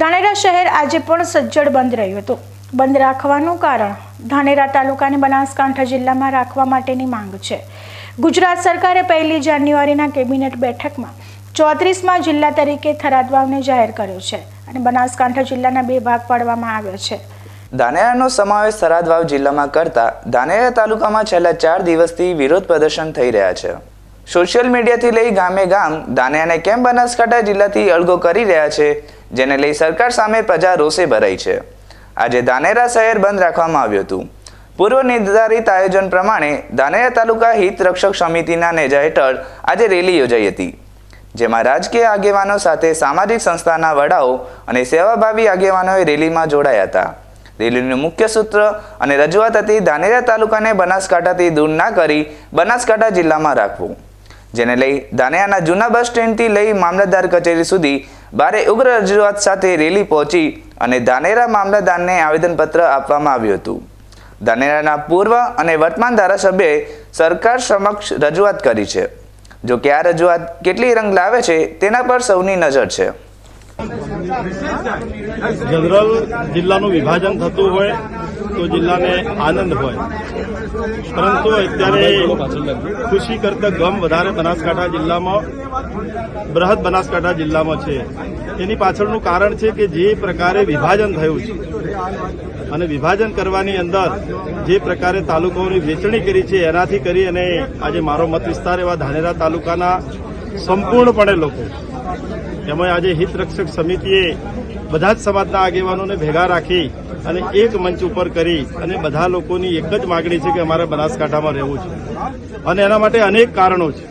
ધાનેરા શહેર આજે પણ સજ્જડ બંધ રહ્યું હતું. બંધ રાખવાનું કારણ ધાનેરા તાલુકાને બનાસકાંઠા જિલ્લામાં રાખવા માટેની માંગ છે. ગુજરાત સરકારે પહેલી જાન્યુઆરીના કેબિનેટ બેઠકમાં ચોત્રીસમાં જિલ્લા તરીકે થરાદ વાવને જાહેર કર્યો છે અને બનાસકાંઠા જિલ્લાના બે ભાગ પાડવામાં આવ્યો છે. ધાનેરાનો સમાવેશ થરાદ જિલ્લામાં કરતા ધાનેરા તાલુકામાં છેલ્લા ચાર દિવસથી વિરોધ પ્રદર્શન થઈ રહ્યા છે. સોશિયલ મીડિયાથી લઈ ગામે ગામ ધાનેરાને કેમ બનાસકાંઠા જિલ્લાથી અળગો કરી રહ્યા છે? જેને લઈ સરકાર સામે પ્રજા રોષે ભરાઈ છે. આજે ધાનેરા શહેર બંધ રાખવામાં આવ્યું હતું. પૂર્વ નિર્ધારિત આયોજન પ્રમાણે ધાનેરા તાલુકા હિત રક્ષક સમિતિના નેજા હેઠળ આજે રેલી યોજાઈ હતી, જેમાં રાજકીય આગેવાનો સાથે સામાજિક સંસ્થાના વડાઓ અને સેવાભાવી આગેવાનોએ રેલીમાં જોડાયા હતા. રેલીનું મુખ્ય સૂત્ર અને રજૂઆત હતી ધાનેરા તાલુકાને બનાસકાંઠાથી દૂર ના કરી બનાસકાંઠા જિલ્લામાં રાખવું. જેને લઈ ધાનેરાના જૂના બસ સ્ટેન્ડથી લઈ મામલતદાર કચેરી સુધી ભારે ઉગ્ર રજૂઆત સાથે રેલી પહોંચી અને ધાનેરા મામલતદારને આવેદનપત્ર આપવામાં આવ્યું હતું. ધાનેરાના પૂર્વ અને વર્તમાન ધારાસભ્યએ સરકાર સમક્ષ રજૂઆત કરી છે. જો કે આ રજૂઆત કેટલી રંગ લાવે છે તેના પર સૌની નજર છે. જનરલ જિલ્લાનું વિભાજન થતું હોય તો જિલ્લાને આનંદ હોય. પરંતુ અત્યારે ખુશી કરતા ગમ વધારે બનાસકાંઠા જિલ્લામાં, બૃહદ બનાસકાંઠા જિલ્લામાં છે. એની પાછળનું કારણ છે કે જે પ્રકારે વિભાજન થયું છે અને વિભાજન કરવાની અંદર જે પ્રકારે તાલુકાઓની વેચણી કરી છે, એનાથી કરી અને આજે મારો મત વિસ્તાર એવા ધાનેરા તાલુકાના સંપૂર્ણપણે લોકો એમાં આજે હિતરક્ષક સમિતિએ બધા જ સમાજના આગેવાનોને ભેગા રાખી અને એક મંચ ઉપર કરી અને બધા લોકોની એક જ માગણી છે કે અમારે બનાસકાંઠામાં રહેવું છે. અને એના માટે અનેક કારણો છે.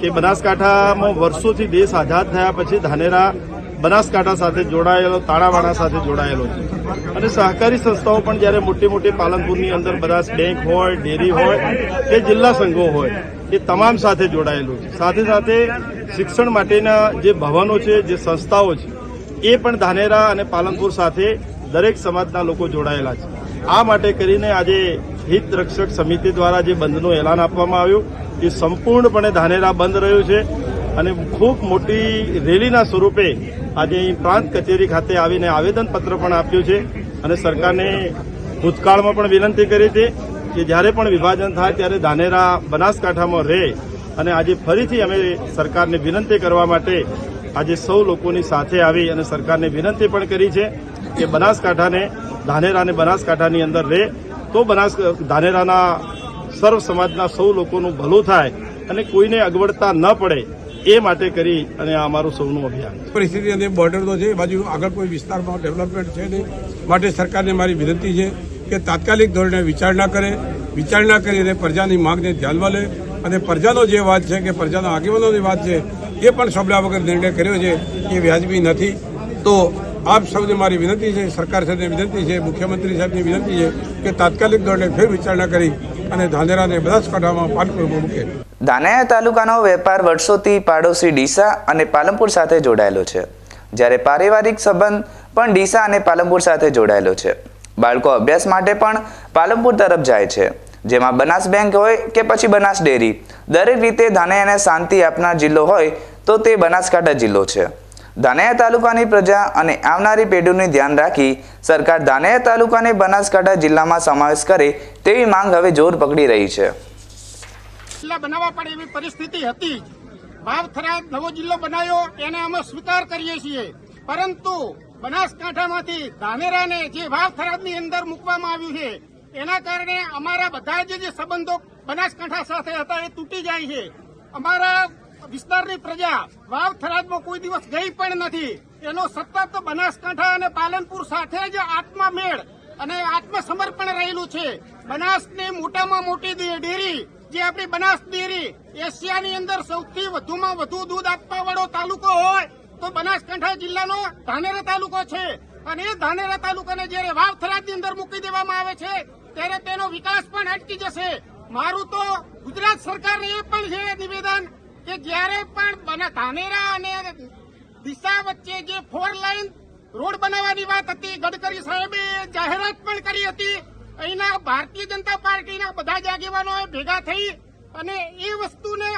કે બનાસકાંઠામાં વર્ષોથી દેશ આઝાદ થયા પછી ધાનેરા બનાસકાંઠા સાથે જોડાયેલો તાળાવાળા સાથે જોડાયેલો છે. અને સહકારી સંસ્થાઓ પણ જ્યારે મોટી મોટી પાલનપુરની અંદર બનાસ બેંક હોય, ડેરી હોય કે જિલ્લા સંઘો હોય, એ તમામ સાથે જોડાયેલું છે. સાથે સાથે શિક્ષણ માટેના જે ભવનો છે, જે સંસ્થાઓ છે, એ પણ ધાનેરા અને પાલનપુર સાથે દરેક સમાજના લોકો જોડાયેલા છે. આ માટે કરીને આજે હિત રક્ષક સમિતિ દ્વારા જે બંધનું એલાન આપવામાં આવ્યું, એ સંપૂર્ણપણે ધાનેરા બંધ રહ્યું છે અને ખૂબ મોટી રેલીના સ્વરૂપે આજે અહીં પ્રાંત કચેરી ખાતે આવીને આવેદનપત્ર પણ આપ્યું છે અને સરકારને ભૂતકાળમાં પણ વિનંતી કરી હતી કે જ્યારે પણ વિભાજન થાય ત્યારે ધાનેરા બનાસકાંઠામાં રહે અને આજે ફરીથી અમે સરકારને વિનંતી કરવા માટે આજે સૌ લોકોની સાથે આવી અને સરકારને વિનંતી પણ કરી છે કે બનાસકાંઠાને ધાનેરાને બનાસકાંઠાની અંદર રહે. તો બનાસ, ધાનેરાના સર્વ સમાજના સૌ લોકોનું ભલું થાય અને કોઈને અગવડતા ન પડે એ માટે કરી અને આ અમારું સૌનું અભિયાન. પરિસ્થિતિ અને બોર્ડર તો છે, એ બાજુ આગળ કોઈ વિસ્તારમાં ડેવલપમેન્ટ છે નહીં. માટે સરકારને મારી વિનંતી છે કે તાત્કાલિક ધોરણે વિચારણા કરે વિચારણા કરીને પ્રજાની માંગને ધ્યાનમાં લે. અને પ્રજાનો જે વાત છે કે પ્રજાના આગેવાનોની વાત છે એ પણ સાંભળ્યા વગર નિર્ણય કર્યો છે એ વ્યાજબી નથી. તો આપ સૌને મારી વિનંતી છે, સરકાર સાથે વિનંતી છે, મુખ્યમંત્રી સાહેબની વિનંતી છે કે તાત્કાલિક ધોરણે ફેર વિચારણા કરી અને ધાનેરાને બનાસકાંઠામાં પાલનપુરમાં મૂકે. ધાનેરા તાલુકાનો વેપાર વર્ષોથી પાડોશી ડીસા અને પાલનપુર સાથે જોડાયેલો છે. જ્યારે પારિવારિક સંબંધ પણ ડીસા અને પાલનપુર સાથે જોડાયેલો છે. બાળકો અભ્યાસ માટે પણ પાલનપુર તરફ જાય છે. જેમાં બનાસ બેંક હોય કે પછી બનાસ ડેરી. દરેક રીતે ધાનેરાને શાંતિ આપનાર જિલ્લો હોય તો તે બનાસકાંઠા જિલ્લો છે. ધાનેરા તાલુકાની પ્રજા અને આવનારી પેઢીને ધ્યાન રાખી સરકાર ધાનેરા તાલુકાને બનાસકાંઠા જિલ્લામાં સમાવેશ કરે તેવી માંગ હવે જોર પકડી રહી છે. જિલ્લા બનાવવા પડે એવી પરિસ્થિતિ હતી. જ વાવથરા નવો જિલ્લો બનાવ્યો, એને અમે સ્વીકાર કરીએ છીએ. પરંતુ બનાસકાંઠામાંથી ધાનેરાને જે વાવથરાની અંદર મૂકવામાં આવ્યું છે, એના કારણે અમારા બધા જે સંબંધો બનાસકાંઠા સાથે હતા, એ તૂટી જાય છે. અમારા વિસ્તારની પ્રજા વાવ થરાદમાં કોઈ દિવસ ગઈ પણ નથી. એનો સતત બનાસકાંઠા અને પાલનપુર સાથે જ આત્મામેળ અને આત્મસમર્પણ રહેલું છે. બનાસની મોટામાં મોટી ડેરી, જે આપણી બનાસ ડેરી, એશિયાની અંદર સૌથી વધુમાં વધુ દૂધ આપવા વાળો તાલુકો હોય, તો બનાસકાંઠા જિલ્લાનો ધાનેરા તાલુકો છે. અને એ ધાનેરા તાલુકાને જ્યારે વાવ થરાદની અંદર મૂકી દેવામાં આવે છે, ત્યારે તેનો વિકાસ પણ અટકી જશે. મારું તો ગુજરાત સરકારને એ પણ છે નિવેદન કે જ્યારે પણ ધાનેરા અને દિશા વચ્ચે જે ફોર લાઈન રોડ બનાવવાની વાત હતી, ગડકરી સાહેબે જાહેરાત પણ કરી હતી. અહીંના ભારતીય જનતા પાર્ટીના બધા જ આગેવાનો ભેગા થઈ અને એ વસ્તુને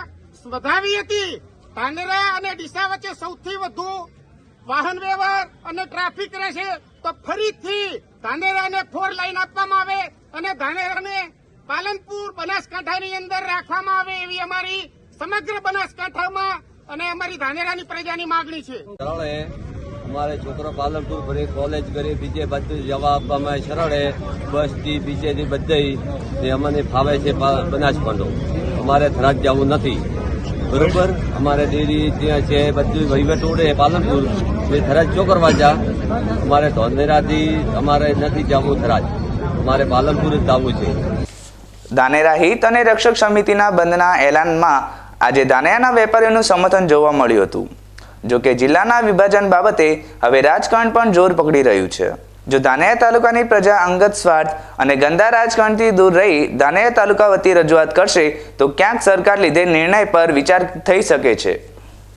વધાવી હતી. ધાનેરા અને ડીસા વચ્ચે સૌથી વધુ વાહન વ્યવહાર અને ટ્રાફિક રહેશે, તો ફરીથી ધાનેરાને ફોર લાઈન આપવામાં આવે અને ધાનેરાને પાલનપુર, બનાસકાંઠાની અંદર રાખવામાં આવે એવી અમારી સમગ્ર બનાસકાંઠામાં અને અમારી ધાનેરાની પ્રજાની માગણી છે. અમારે છોકરો પાલનપુર ભરી કોલેજ કરી બીજે બધું જવા આપવામાં સરળ બસથી બીજેથી બધે અમને ફાવે છે બનાસકાંઠો. અમારે થરાદ જવું નથી. બરોબર? અમારે ડેરી ત્યાં છે બધું વહીવટ ઉડે પાલનપુર. એ થરાદ ચોકરવા જા અમારે ધોંધેરાથી અમારે નથી જવું થરાદ અમારે પાલનપુર જ જવું છે. દાનેરા હિત અને રક્ષક સમિતિના બંધના એલાનમાં આજે દાનિયાના વેપારીઓનું સમર્થન જોવા મળ્યું હતું. જો કે જિલ્લાના વિભાજન બાબતે હવે રાજકારણ પણ જોર પકડી રહ્યું છે. જો ધાનેરા તાલુકાની પ્રજા અંગત સ્વાર્થ અને ગંદા રાજકારણથી દૂર રહી ધાનેરા તાલુકા વતી રજૂઆત કરશે, તો ક્યાંક સરકાર લીધે નિર્ણય પર વિચાર થઈ શકે છે.